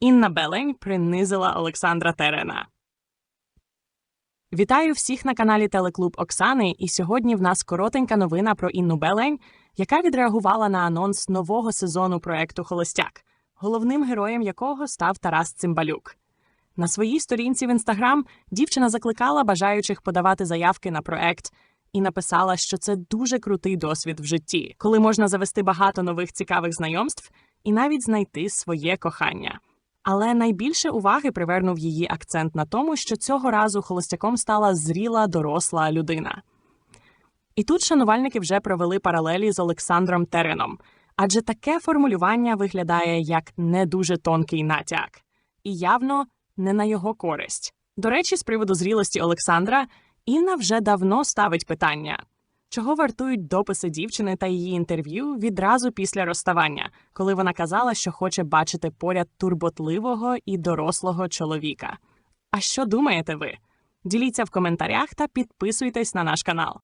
Інна Белень принизила Олександра Терена. Вітаю всіх на каналі Телеклуб Оксани. І сьогодні в нас коротенька новина про Інну Белень, яка відреагувала на анонс нового сезону проекту Холостяк, головним героєм якого став Тарас Цимбалюк. На своїй сторінці в інстаграм дівчина закликала бажаючих подавати заявки на проект і написала, що це дуже крутий досвід в житті, коли можна завести багато нових цікавих знайомств і навіть знайти своє кохання. Але найбільше уваги привернув її акцент на тому, що цього разу холостяком стала зріла доросла людина. І тут шанувальники вже провели паралелі з Олександром Тереном, адже таке формулювання виглядає як не дуже тонкий натяк, і явно не на його користь. До речі, з приводу зрілості Олександра, Інна вже давно ставить питання. Чого вартують дописи дівчини та її інтерв'ю відразу після розставання, коли вона казала, що хоче бачити поряд турботливого і дорослого чоловіка? А що думаєте ви? Діліться в коментарях та підписуйтесь на наш канал.